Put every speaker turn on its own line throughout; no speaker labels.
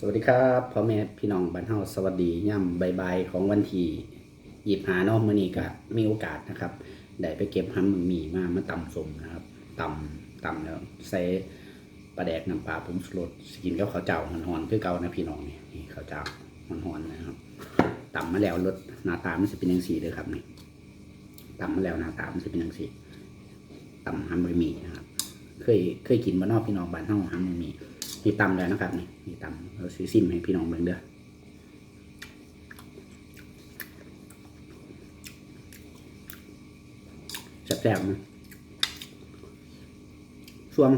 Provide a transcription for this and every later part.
สวัสดีครับพ่อแม่พี่น้องบ้านเฮาสวัสดีย่ำบายๆของวันที่หยิบหาเนาะมื้อนี้ก็มีโอกาสนะครับ ได้ไปเก็บหำมึงมีมามาตำสมนะครับตำตำแล้วใส่ปลาแดกน้ำปลาผงชูรสสกินกับข้าวเจ้าหอนๆคือเก่านะพี่น้องนี่นี่ข้าวเจ้าหอนๆนะครับตำมาแล้วรสหน้าตามันจะเป็นยังสีเลยครับนี่ตำมาแล้วหน้าตามันจะเป็นยังสีตำหำบะหมี่นะครับ เคยเคยกินบ้านอกพี่น้องบ้านเฮาหำบะหมี่ นี่ตำแล้วนะครับนี่นี่ตำเราซื้อซิมให้พี่น้องเบิ่งเด้อแซ่บๆนะช่วง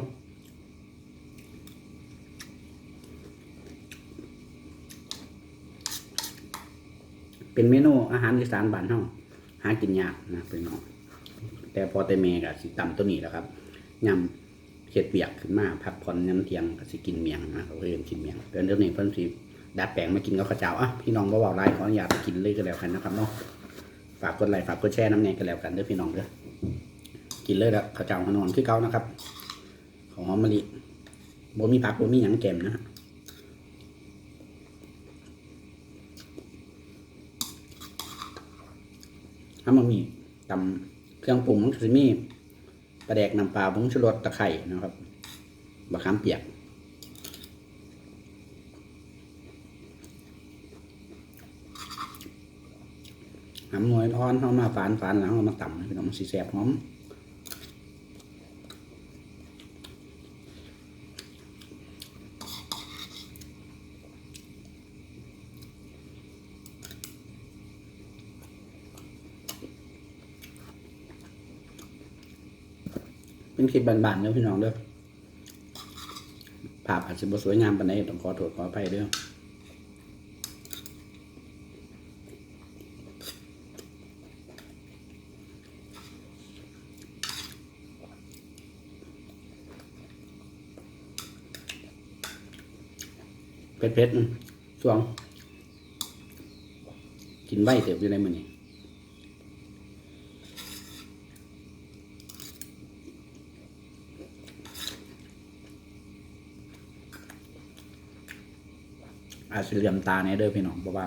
เป็นเมนูอาหารอีสานบ้านเฮาหากินยากนะพี่น้องแต่พอแต่เมกับสิตำตัวนี้แหล้วครับยำ เฮ็ดเวียกขึ้นมาพักผ่อนยามเทียงก็สิกินเมียงนะเขาเรียนกินเมียงเดือนเดือนนี้เพิ่นสิดัดแปลงมากินกับข้าวเจ้าอะพี่น้องบ่เว้าหลายขออนุญาตกินเลยก็แล้วกันนะครับเนาะฝากกดไลค์ฝากกดแชร์น้ำแหน่ก็แล้วกันเด้อพี่น้องเด้อกินเลยละข้าวเจ้าขนอนคือเก่านะครับ ของหอมมะลิบ่มีผักบ่มีหยังแกมนะฮะถ้ามันมีตำเครื่องปรุงมันก็สิมี ประแดกน้ำปลาผงชูรสตะไคร่นะครับบะขามเปียกหำหน่วยทอนเข้ามาฝานฝานหลังเอามาต่ำพี่น้องมันสีแสบหอม เป็นคลิปบานๆเด้อพี่น้องเด้อภาพอาจจะบ่สวยงามปานใดต้องขอโทษขออภัยเด้อเผ็ดๆอืมช่วงกินใบเติบอยู่ในมือนี่ อาจจะเหลี่ยมตาเนี่ยเด้อพี่น้องเพราะว่า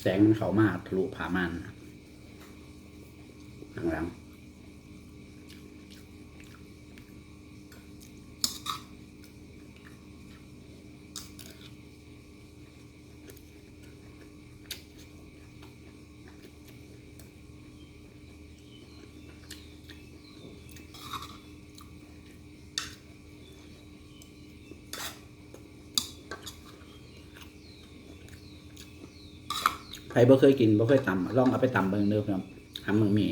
แสงมันเขามาทะลุผ่าม่านข้างหลัง ไผ่บ่เคยกินบ่เคยตำลองเอาไปตำเบิ่งเด้อครับหำมึงมี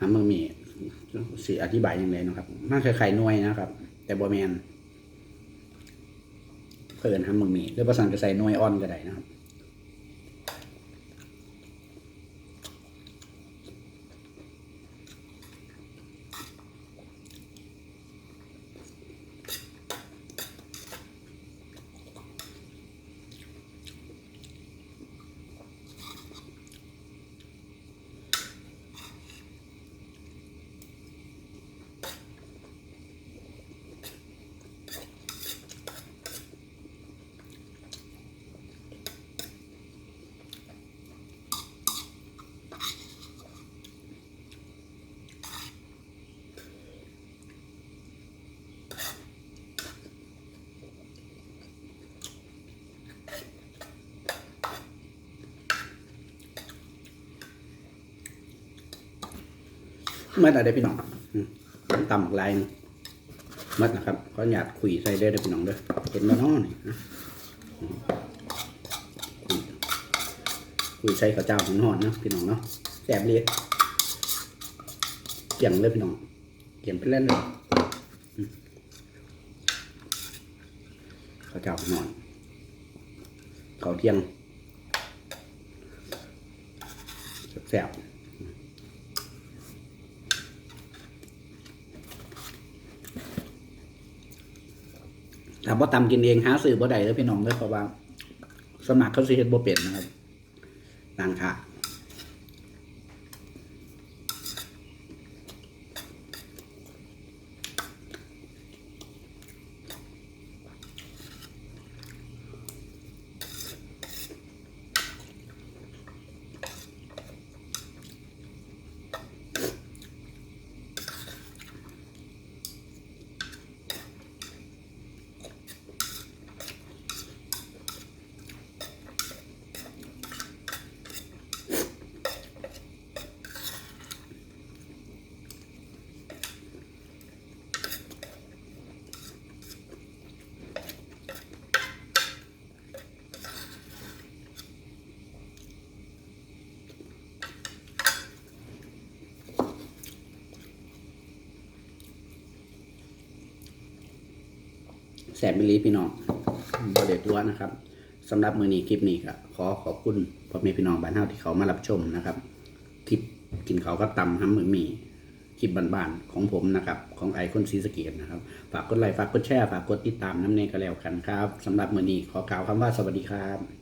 หำมึงมีสิอธิบายยังไงนะครับมันคล้ายๆนวยนะครับ แต่บ่แมนเพิ่นหำมึงมีหรือภาษาอังกฤษใส่นวยอ่อนก็ได้นะครับ เมื่อได้พี่น้องอืมผมตำบักลายนี่มัดนะครับขออนุญาตคุยใส่ได้เด้พี่น้องด้อเห็นมาน้อนี่นะอืมคุยใส่ข้าวเจ้าหอนๆนะพี่น้องเนาะแซ่บเลยเกี่ยงเลยพี่น้องเกี่ยงไปเล่นเลยข้าวเจ้าหอนข้าวเที่ยงแซ่บ ถามว่าตำกินเองหาซื้อบ่ได้แล้วพี่น้องเลยเพราะว่าสมัครเขาสิเฮ็ดบ่เป็นนะครับต่างค่ะ แสบมิลีพี่น้องบอเด็ดตัวนะครับสำหรับมือนี้คลิปนี้ก็ขอขอบคุณพ่อแม่พี่น้องบ้านเฮาที่เขามารับชมนะครับคลิปกินเขาก็ตำห้ำมือมีคลิปบ้านๆของผมนะครับ ของไอคอนซีสเกียนะครับ ฝากกดไลค์ฝากกดแชร์ฝากกดติดตามน้ำเนยก็แล้วกันครับสำหรับมือนี้ขอกล่าวคำว่าสวัสดีครับ